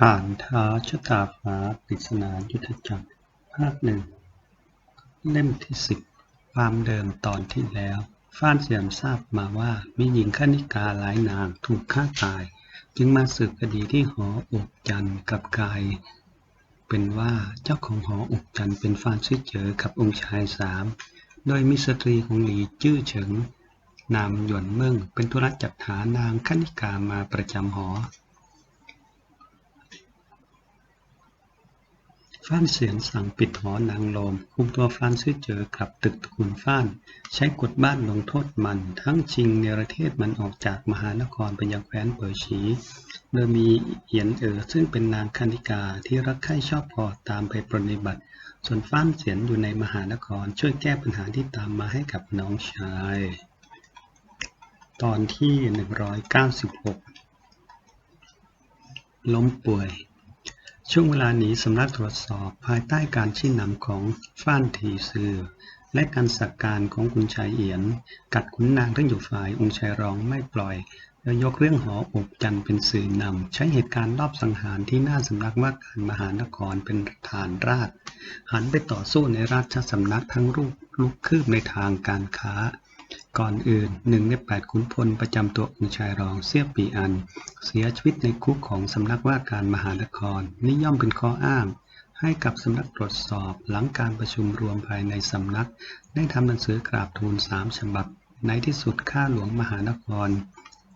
ผ่านท้าชะตาฟ้าปริศนายุทธจักรภาคหนึ่งเล่มที่สิบความเดิมตอนที่แล้วฟ้านเสียมทราบมาว่ามีหญิงคณิกาหลายนางถูกฆ่าตาย จึงมาสืบคดีที่หออกจันทร์กับกาย เป็นว่าเจ้าของหออกจันทร์เป็นฟ้านซื่อเจอกับองค์ชายสามโดยมีสตรีของหลีจื้อเฉิงนามหยวนเมิ่งเป็นธุระจัดหานางคณิกามาประจำหอ ฟ้านเสียงสั่งปิดหอนางโลม คุมตัวฟ้านซื่อเจอกลับตึกตระกูลฟ้าน ใช้กฎบ้านลงโทษมัน ทั้งชิงเนรเทศมันออกจากมหานครไปยังแคว้นเป่อฉีโดยมีเอียนเอ๋อซึ่งเป็นนางคณิกาที่รักใคร่ชอบพอตามไปปรนิบัติ ส่วนฟ้านเสียนอยู่ในมหานครช่วยแก้ปัญหาที่ตามมาให้กับน้องชาย ตอนที่ 196 ล้มป่วย ช่วงเวลานี้สำนักตรวจสอบภายใต้การชี้นำของฟ้านทีซือ และการสั่งการของคุณชายเอียน กัดขุนนางทั้งอยู่ฝ่ายองค์ชายรองไม่ปล่อย แล้วยกเรื่องหออกจันเป็นสื่อนำ ใช้เหตุการณ์รอบสังหารที่หน้าสำนักว่าการมหานครเป็นฐานราษฎร์หันไปต่อสู้ในราชสำนักทั้งรูปลุกคืบในทางการค้า ก่อนอื่นหนึ่งในแปดขุนพลประจำตัวองค์ชายรองเสี้ยปีอัน เสียชีวิตในคุกของสำนักว่าการมหานครนี่ย่อมเป็นข้ออ้าง ให้กับสำนักตรวจสอบหลังการประชุมรวมภายในสำนัก ได้ทำหนังสือกราบทูลสามฉบับ ในที่สุดข้าหลวงมหานคร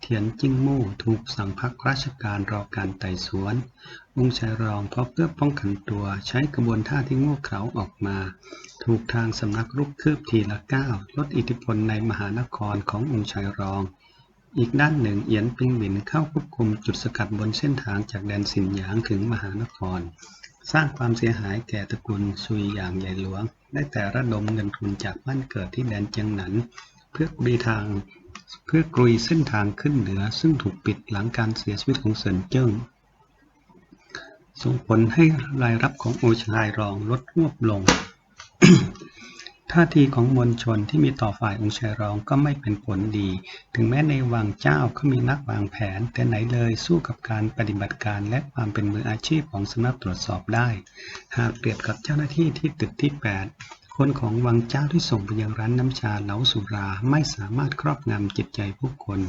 เทียนจิ้งมู่ถูกสั่งพักราชการรอการไต่สวนองค์ชายรองเพราะเพื่อป้องกันตัว ใช้กระบวนท่าที่โง่เขลาออกมา ถูกทางสำนักรุกคืบทีละก้าวลดอิทธิพลในมหานครขององค์ชายรอง อีกด้านหนึ่งเอียนปิงหมินเข้าควบคุมจุดสกัดบนเส้นทางจากแดนสินหยางถึงมหานคร สร้างความเสียหายแก่ตระกูลซุยอย่างใหญ่หลวง ได้แต่ระดมเงินทุนจากบ้านเกิดที่แดนเจียงหนัน เพื่อกรีทางเพื่อกรุยเส้นทางขึ้นเหนือซึ่งถูกปิดหลังการเสียชีวิตของเซินเจิ้ง ส่งผลให้รายรับของโอชายรองลดหวบลง ท่าทีของมวลชนที่มีต่อฝ่ายองค์ชายรองก็ไม่เป็นผลดี ถึงแม้ในวังเจ้าก็มีนักวางแผน แต่ไหนเลยสู้กับการปฏิบัติการและความเป็นมืออาชีพของสำนักตรวจสอบได้ หากเปรียบกับเจ้าหน้าที่ที่ตึกที่ 8คนของวังเจ้าที่ส่งไปยังร้านน้ำชาเหลาสุราไม่สามารถครอบงำจิตใจผู้คน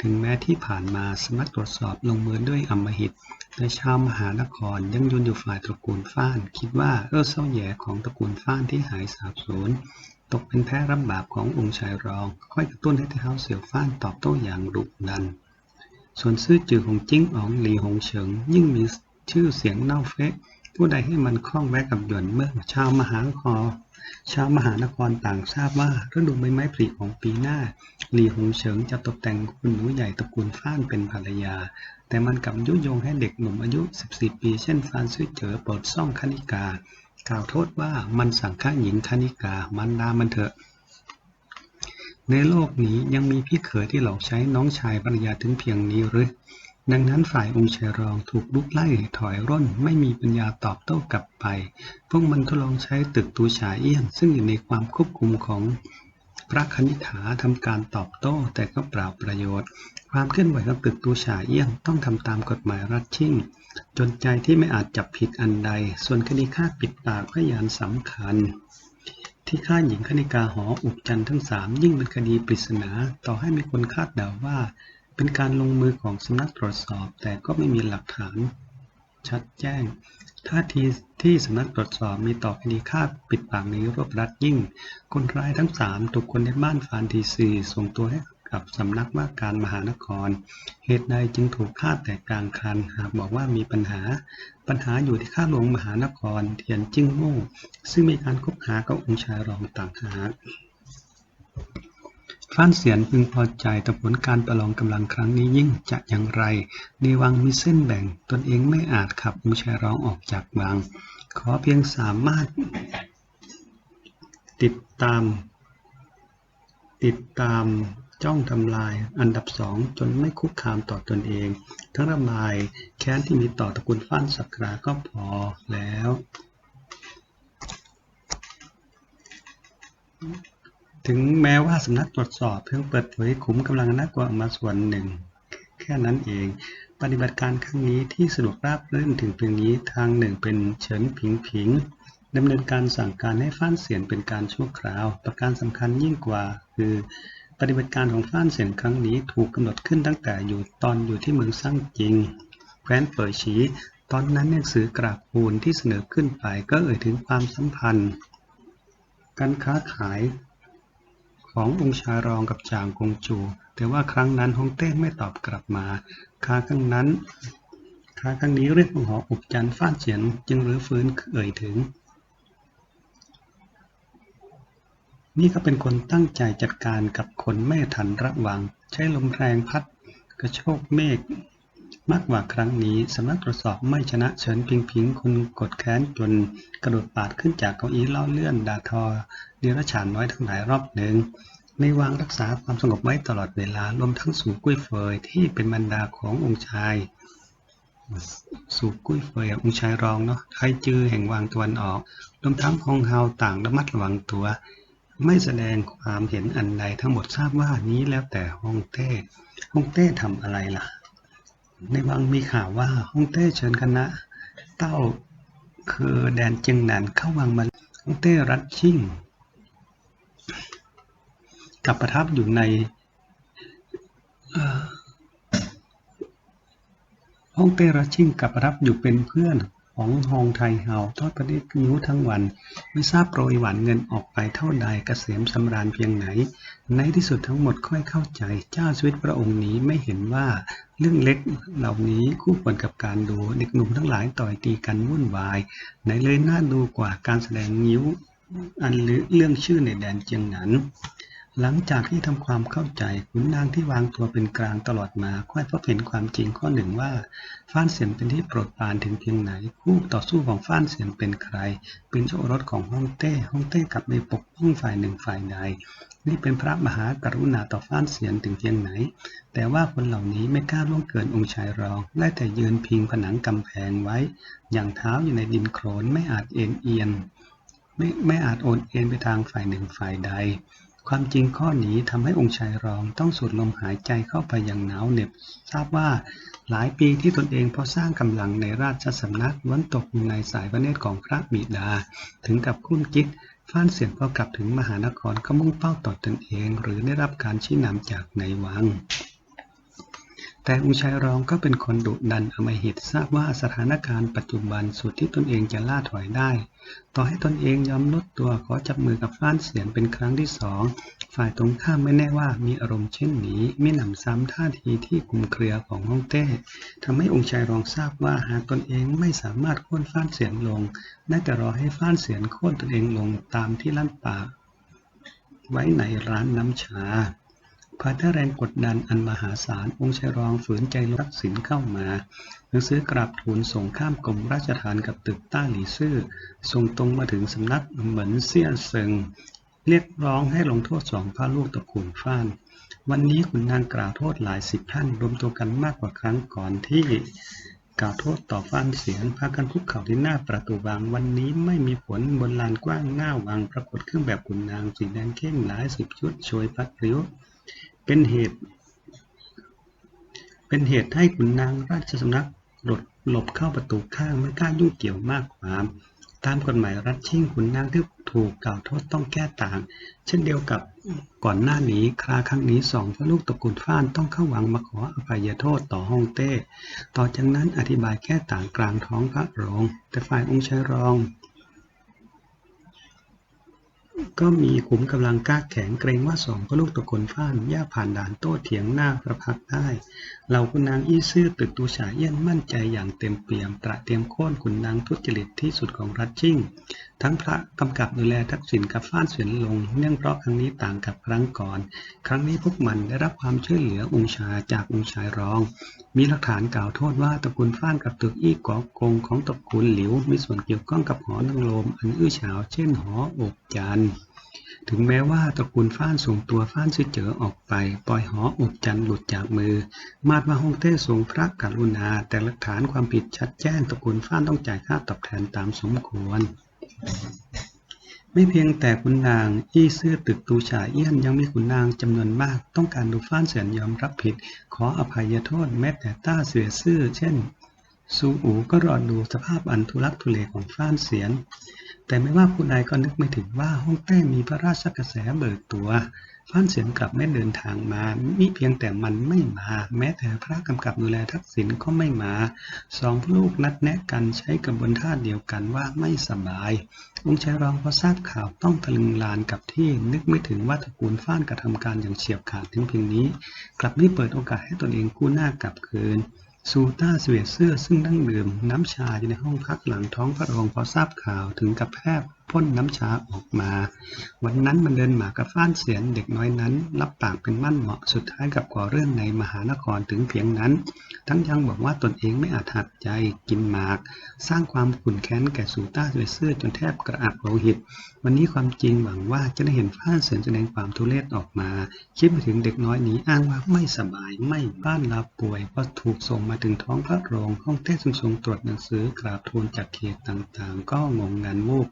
ถึงแม้ที่ผ่านมาสำนักตรวจสอบลงมือด้วยอำมหิต แต่ชาวมหานครยังยืนอยู่ฝ่ายตระกูลฟ้าน คิดว่าเออเศร้าแย่ของตระกูลฟ้านที่หายสาบสูญตกเป็นแพ้รับบาปขององค์ชายรอง ค่อยกระตุ้นให้เท้าเสี่ยวฟ้านตอบโต้อย่างดุดัน ส่วนซื่อจือของจิ้งอ๋องหลีหงเฉิง ยิ่งมีชื่อเสียงเน่าเฟะผู้ใดให้มันคล้องแวะกับหยวนเมื่อชาวมหานครชาวมหานครต่างทราบว่าฤดูใบไม้ผลิของปีหน้า หลีหงเฉิงจะตกแต่งคุณหนูใหญ่ตระกูลฟ้านเป็นภรรยา แต่มันกลับยุยงให้เด็กหนุ่มอายุ 14 ปี เช่นฟานซื่อเจอเปิดซ่องคณิกา กล่าวโทษว่ามันสั่งฆ่าหญิงคณิกา มันดามันเถอะ ในโลกนี้ยังมีพี่เขยที่หลอกใช้น้องชายภรรยาถึงเพียงนี้หรือ ดังนั้นฝ่ายองค์ชายรองถูกลุกไล่ถอยร่น ไม่มีปัญญาตอบโต้กลับไป พวกมันทดลองใช้ตึกตูฉาเอี้ยนซึ่งอยู่ในความควบคุมของ พระคณิษฐาทำการตอบโต้แต่ก็เปล่าประโยชน์ ความเคลื่อนไหวของตึกตูฉาเอี้ยนต้องทำตามกฎหมายรัฐชิ่ง จนใจที่ไม่อาจจับผิดอันใด ส่วนคดีฆ่าปิดปากพยานสำคัญ ที่ฆ่าหญิงคณิกาหออุกจันทร์ทั้งสามยิ่งเป็นคดีปริศนา ต่อให้มีคนคาดเดาว่า เป็นการลงมือของสำนักตรวจสอบแต่ก็ไม่มีหลักฐานชัดแจ้ง ท่าทีที่สำนักตรวจสอบมีต่อคดีฆ่าปิดปากในรวบรัดยิ่ง คนร้ายทั้งสามถูกคนในบ้านฟานทีซีส่งตัวให้กับสำนักว่าการมหานคร เหตุใดจึงถูกฆ่าแต่กลางคัน หากบอกว่ามีปัญหา ปัญหาอยู่ที่ข้าหลวงมหานครเทียนจิ้งโม่ซึ่งมีการคบหากับองค์ชายรองต่างหาก ฟ้านเสียนพึงพอใจแต่ผลการประลองกำลังครั้งนี้ยิ่งจะอย่างไร ในวังมีเส้นแบ่งตนเองไม่อาจขับองค์ชายรองออกจากวัง ขอเพียงสามารถ ติดตาม ติดตามจ้องทำลายอันดับสองจนไม่คุกคามต่อตนเอง ทั้งระบายแค้นที่มีต่อตระกูลฟ้านสักราก็พอแล้ว ถึงแม้ว่าสำนักตรวจสอบเพิ่งเปิดเผยขุมกำลังนักกว่ามาส่วนหนึ่ง แค่นั้นเอง ปฏิบัติการครั้งนี้ที่สะดวกราบรื่นถึงเพียงนี้ทางหนึ่งเป็นเฉินผิงผิงดำเนินการสั่งการให้ฟ้านเสียนเป็นการชั่วคราว ประการสำคัญยิ่งกว่า คือปฏิบัติการของฟ้านเสียนครั้งนี้ถูกกำหนดขึ้นตั้งแต่อยู่ตอนอยู่ที่เมืองซั่งจิงแคว้นเปิดฉีตอนนั้นหนังสือกราบปูนที่เสนอขึ้นไปก็เอ่ยถึงความสัมพันธ์ การค้าขาย ขององค์ชายรองกับจางกงจู แต่ว่าครั้งนั้นฮงเต้ไม่ตอบกลับมาคาครั้งนั้นคาครั้งนี้เรื่องของหออุบจันฟ้าเฉียนจึงรื้อฟื้นเอ่ยถึง นี่ก็เป็นคนตั้งใจจัดการกับคนไม่ทันระวัง ใช้ลมแรงพัดกระโชกเมฆ มากกว่าครั้งนี้สำนักตรวจสอบไม่ชนะเฉินพิงพิงคุณกดแค้นจนกระโดดปาดขึ้นจากเก้าอี้เล่าเลื่อนดาทอเดรัจฉานน้อยทั้งหลายรอบหนึ่งในวางรักษาความสงบไว้ตลอดเวลารวมทั้งสู่กุ้ยเฟยที่เป็นบรรดาขององค์ชาย สู่กุ้ยเฟยองค์ชายรองเนาะไทจือแห่งวางตะวันออกรวมทั้งฮองเฮาต่างระมัดระวังตัว ไม่แสดงความเห็นอันใดทั้งหมดทราบว่านี้แล้วแต่ฮองเต้ฮองเต้ทำอะไรล่ะ ในวังมีข่าวว่าฮ่องเต้เชิญคณะ เต้าคือแดนเจียงหนานเข้าวังมาฮ่องเต้รัดชิ่ง กับประทับอยู่ในฮ่องเต้รัดชิ่งกับประทับอยู่เป็นเพื่อน ของฮองไทเฮาทอดประเด็นนิ้วทั้งวัน ไม่ทราบโปรยหวานเงินออกไปเท่าใดกเกษมสำราญเพียงไหน ในที่สุดทั้งหมดค่อยเข้าใจ เจ้าชีวิตพระองค์นี้ไม่เห็นว่าเรื่องเล็กเหล่านี้คู่ควรกับการดูเด็กหนุ่มทั้งหลายต่อยตีกันวุ่นวาย ไหนเลยน่าดูกว่าการแสดงนิ้วอันเรื่องชื่อในแดนเจียงหนัน หลังจากที่ทำความเข้าใจขุนนางที่วางตัวเป็นกลางตลอดมาค่อยพบเห็นความจริงข้อหนึ่งว่าฟ้านเสียนเป็นที่โปรดปรานถึงเพียงไหน คู่ต่อสู้ของฟ้านเสียนเป็นใคร เป็นเจ้ารสของฮ่องเต้ฮ่องเต้กลับไปปกป้องฝ่ายหนึ่งฝ่ายใดนี่เป็นพระมหากรุณาต่อฟ้านเสียนถึงเพียงไหน แต่ว่าคนเหล่านี้ไม่กล้าล่วงเกินองค์ชายรอง ได้แต่ยืนพิงผนังกำแพงไว้ อย่างเท้าอยู่ในดินโคลนไม่อาจเอ็นเอียงไม่ไม่อาจโอนเอ็นไปทางฝ่ายหนึ่งฝ่ายใด ความจริงข้อนี้ทำให้องค์ชายรองต้องสูดลมหายใจเข้าไปอย่างหนาวเหน็บ ทราบว่าหลายปีที่ตนเองพอสร้างกำลังในราชสำนักล้วนตกอยู่ในสายพระเนตรของพระบิดา ถึงกับคุ้นคิดฟ้านเสียงพอกลับถึงมหานครก็มุ่งเป้าต่อตนเอง หรือได้รับการชี้นำจากในวัง แต่องค์ชายรองก็เป็นคนดุดันอมหิตทราบว่าสถานการณ์ปัจจุบันสุดที่ตนเองจะล่าถอยได้ ต่อให้ตนเองยอมลดตัวขอจับมือกับฟ้านเสียนเป็นครั้งที่สองฝ่ายตรงข้ามไม่แน่ว่ามีอารมณ์เช่นนี้ไม่หนำซ้ำท่าทีที่คุมเครือของฮ่องเต้ทำให้องค์ชายรองทราบว่าหากตนเองไม่สามารถโค่นฟ้านเสียนลงได้แต่รอให้ฟ้านเสียนโค่นตนเองลงตามที่ลั่นปากไว้ในร้านน้ำชา ภายใต้แรงกดดันอันมหาศาล องค์ชายรองฝืนใจรักสินเข้ามา หนังสือกราบทูลส่งข้ามกรมราชทานกับตึกต้าหลีซื่อ ส่งตรงมาถึงสำนักเหมือนเซี่ยเซิง เรียกร้องให้ลงโทษสองพระลูกตระกุนฟ้าน วันนี้ขุนนางกล่าวโทษหลายสิบท่านรวมตัวกันมากกว่าครั้งก่อนที่กล่าวโทษต่อฟ้านเสียงพากันคุกเข่าที่หน้าประตูวังวันนี้ไม่มีผลบนลานกว้างหน้าวังปรากฏเครื่องแบบขุนนางสีแดงเข้มหลายสิบชุดโชยพัดริ้ว เป็นเหตุ เป็นเหตุให้ขุนนางราชสำนักหลดหลบเข้าประตูข้างไม่กล้ายุ่งเกี่ยวมากความตามกฎหมายรัฐชิ่งขุนนางที่ถูกกล่าวโทษต้องแก้ต่าง เช่นเดียวกับก่อนหน้านี้คราครั้งนี้สองพระลูกตระกูลฟ้านต้องเข้าวังมาขออภัยโทษต่อฮ่องเต้ ต่อจากนั้นอธิบายแค่ต่างกลางท้องพระโรง แต่ฝ่ายองค์ชายรอง ก็มีขุมกำลังกล้าแข็งเกรงว่าสองก็ลูกตะกนฟ้านย่าผ่านด่านโต้เถียงหน้าพระพักได้เหล่าคุณนางอี้ซื่อตึกตูฉาเยี่ยนมั่นใจอย่างเต็มเปี่ยม ตระเตรียมโค่นคุณนางทุจริตที่สุดของรัฐจิ้ง ทั้งพระกำกับดูแลทักษิณกับฟ้านเสวียนลง เนื่องเพราะครั้งนี้ต่างกับครั้งก่อน ครั้งนี้พวกมันได้รับความช่วยเหลือองค์ชาจากองค์ชายรอง มีหลักฐานกล่าวโทษว่าตระกูลฟ้านกับตึกอี้กอกงของตระกูลหลิวมีส่วนเกี่ยวข้องกับหอนางลมอันอื้อฉาวเช่นหออบจันถึงแม้ว่าตระกูลฟ้านส่งตัวฟ้านซิเจอออกไป ปล่อยหออบจันหลุดจากมือ มาดมาฮงเต้ทรงพระกรุณา แต่หลักฐานความผิดชัดแจ้งตระกูลฟ้านต้องจ่ายค่าตอบแทนตามสมควร ไม่เพียงแต่ขุนนางอี้ซื่อตึกตูฉาเอี้ยน ยังมีขุนนางจำนวนมากต้องการดูฟ้านเสียนยอมรับผิด ขออภัยโทษ แม้แต่ต้าเสือซื่อ เช่น ซูอูก็รอดูสภาพอันทุลักทุเลของฟ้านเสียน แต่ไม่ว่าผู้ใดก็นึกไม่ถึงว่าฮ่องเต้มีพระราชกระแสเบิกตัวฟ้านเสียนกลับไม่เดินทางมา มิเพียงแต่มันไม่มา แม้แต่พระกำกับดูแลทักษิณก็ไม่มา สองลูกนัดแนะกันใช้กระบวนท่าเดียวกันว่าไม่สบาย องค์ชายรองพอทราบข่าวต้องตะลึงลานกับที่นึกไม่ถึงว่าตระกูลฟ้านกระทำการอย่างเฉียบขาดถึงเพียงนี้ กลับไม่เปิดโอกาสให้ตนเองกู้หน้ากลับคืน ซูต้าเสวียเสื้อซึ่งนั่งดื่มน้ำชาอยู่ในห้องพักหลังท้องพระโรง พอทราบข่าวถึงกับแพทบพ่นน้ำชาออกมา วันนั้นมันเดินหมากับฟ้านเสียนเด็กน้อยนั้น รับปากเป็นมั่นเหมาะสุดท้ายกับก่อเรื่องในมหานครถึงเพียงนั้น ทั้งยังบอกว่าตนเองไม่อาจหัดใจกินหมาก สร้างความขุ่นแค้นแก่ซูต้าเสวียเสื้อจนแทบกระอักโลหิต วันนี้ความจริงหวังว่าจะได้เห็นฟ้านเสียนแสดงความทุเรศออกมา คิดไปถึงเด็กน้อยนี้อ้างว่าไม่สบายไม่บ้านลาป่วยเพราะถูกส่งมาถึงท้องพระโรงห้องเทรงทรงตรวจหนังสือกราบทูลจากเขตต่างๆ ก็งงงานวูบ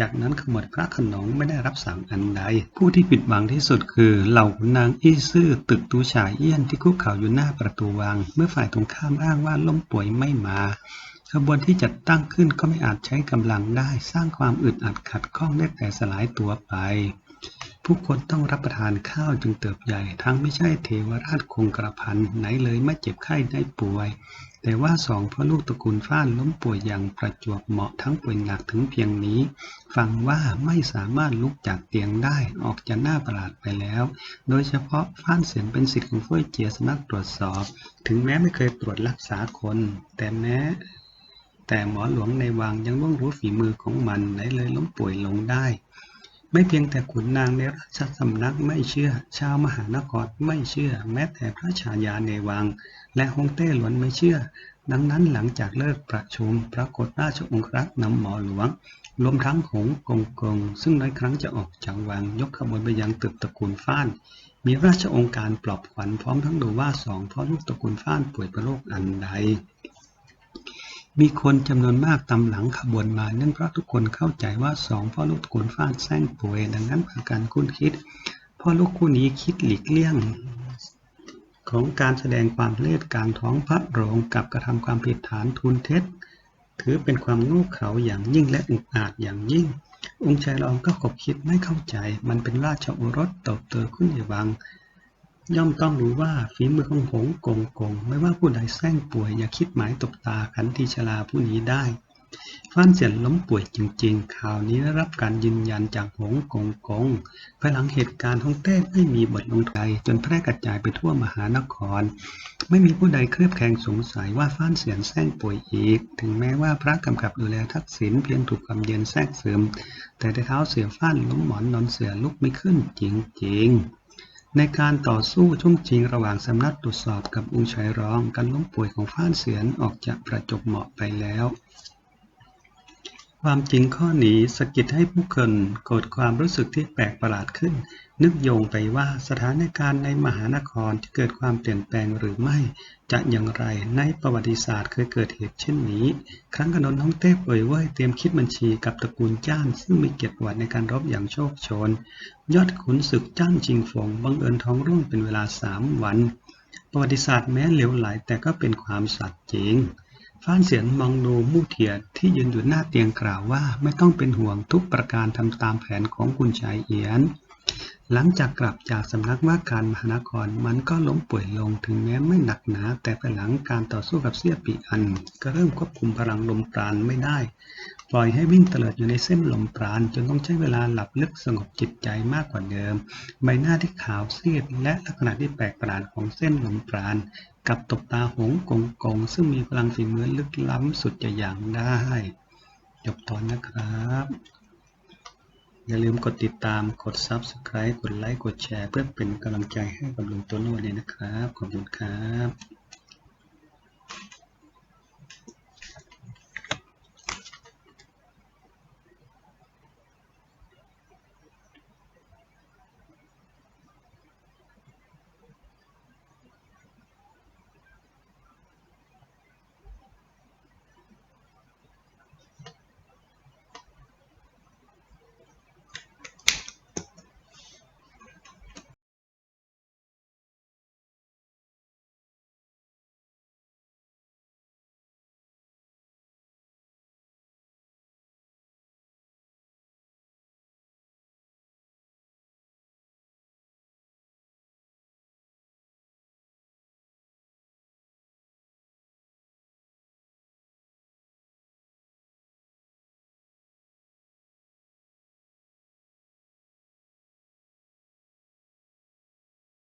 จากนั้นขมวดพระขนงไม่ได้รับสั่งอันใด ผู้ที่ผิดหวังที่สุดคือเหล่าขุนนางอี้ซื่อตึกตูฉายเอี้ยนที่คุกเข่าอยู่หน้าประตูวัง เมื่อฝ่ายตรงข้ามอ้างว่าล้มป่วยไม่มาขบวนที่จัดตั้งขึ้นก็ไม่อาจใช้กำลังได้สร้างความอึดอัดขัดข้องได้แต่สลายตัวไป ผู้คนต้องรับประทานข้าวจึงเติบใหญ่ ทั้งไม่ใช่เทวราชคงกระพันไหนเลยไม่เจ็บไข้ได้ป่วย แต่ว่าสองพ่อลูกตระกูลฟ้านล้มป่วยอย่างประจวบเหมาะทั้งป่วยหนักถึงเพียงนี้ ฟังว่าไม่สามารถลุกจากเตียงได้ออกจะน่าประหลาดไปแล้ว โดยเฉพาะฟ้านเสียนเป็นสิทธิ์ของเฟ้ยเจียสำนักตรวจสอบ ถึงแม้ไม่เคยตรวจรักษาคน แต่แม้แต่หมอหลวงในวังยังล่วงรู้ฝีมือของมันไหนเลยล้มป่วยลงได้ ไม่เพียงแต่ขุนนางในราชสำนักไม่เชื่อ ชาวมหานครไม่เชื่อ แม้แต่พระชายาในวัง และฮงเต้หลวนไม่เชื่อ ดังนั้นหลังจากเลิกประชุมปรากฏราชองครักษ์นำหมอหลวงรวมทั้งหงกงกง ซึ่งน้อยครั้งจะออกจากวังยกขบวนไปยังตึกตระกูลฟ้าน มีราชองค์การปลอบขวัญพร้อมทั้งดูว่าสองพ่อลูกตระกูลฟ้านป่วยเป็นโรคอันใด มีคนจำนวนมากตามหลังขบวนมาเนื่องเพราะทุกคนเข้าใจว่าสองพ่อลูกตระกูลฟ้านแซงป่วย ดังนั้นพากันคุ้นคิด พ่อลูกคู่นี้คิดหลีกเลี่ยง ของการแสดงความเล่ห์กลางท้องพระโรงกับกระทำความผิดฐานทูลเท็จ ถือเป็นความโง่เขลาอย่างยิ่งและอุกอาจอย่างยิ่ง องค์ชายรองก็ขบคิดไม่เข้าใจ มันเป็นราชโอรสตบเตอขึ้นในวัง ย่อมต้องรู้ว่าฝีมือของหงกงกง ไม่ว่าผู้ใดแซงป่วย อย่าคิดหมายตบตาขันทีชลาผู้นี้ได้ฟ้านเสียนล้มป่วยจริงๆ ข่าวนี้ได้รับการยืนยันจากหงกงกงภายหลังเหตุการณ์ฮ่องเต้ไม่มีบทลงทัยจนแพร่กระจายไปทั่วมหานคร ไม่มีผู้ใดเคลือบแคลงสงสัยว่าฟ้านเสียนแซงป่วยอีก ถึงแม้ว่าพระกำกับดูแลทักษิณเพียงถูกความเย็นแทรกซึมแต่เท้าเสียฟ้านล้มหมอนนอนเสือลุกไม่ขึ้นจริงๆ ในการต่อสู้ช่วงชิงระหว่างสำนักตรวจสอบกับองค์ชายร้อง การล้มป่วยของฟ้านเสียนออกจากประจบเหมาะไปแล้ว ความจริงข้อนี้สะกิดให้ผู้คนเกิดความรู้สึกที่แปลกประหลาดขึ้น นึกโยงไปว่าสถานการณ์ในมหานครจะเกิดความเปลี่ยนแปลงหรือไม่ จะอย่างไรในประวัติศาสตร์เคยเกิดเหตุเช่นนี้ ครั้งกนนท้องเต้เอ่ยเว่ยเตรียมคิดบัญชีกับตระกูลจ้านซึ่งมีเกียรติประวัติในการรบอย่างโชคโชน ยอดขุนศึกจ้านชิงฟงบังเอิญท้องร่วงเป็นเวลาสามวัน ประวัติศาสตร์แม้เหลวไหลแต่ก็เป็นความสัตย์จริง ฟ้านเสียนมองดูมู่เทียที่ยืนอยู่หน้าเตียงกล่าวว่าไม่ต้องเป็นห่วงทุกประการทำตามแผนของคุณชายเอียน หลังจากกลับจากสำนักว่าการมหานครมันก็ล้มป่วยลงถึงแม้ไม่หนักหนา แต่ภายหลังการต่อสู้กับเสี้ยปีอัน ก็เริ่มควบคุมพลังลมปราณไม่ได้ ปล่อยให้วิ่งเตลิดอยู่ในเส้นลมปราณจนต้องใช้เวลาหลับลึกสงบจิตใจมากกว่าเดิม ใบหน้าที่ขาวซีดและลักษณะที่แปลกประหลาดของเส้นลมปราณกับตบตาหงกงกง ซึ่งมีพลังฝีมือลึกล้ำสุดจะอย่างได้จบตอนนะครับ อย่าลืมกดติดตามกด Subscribe กดไลค์กดแชร์ เพื่อเป็นกำลังใจให้กับลุงโตโน่ด้วยนะครับ ขอบคุณครับ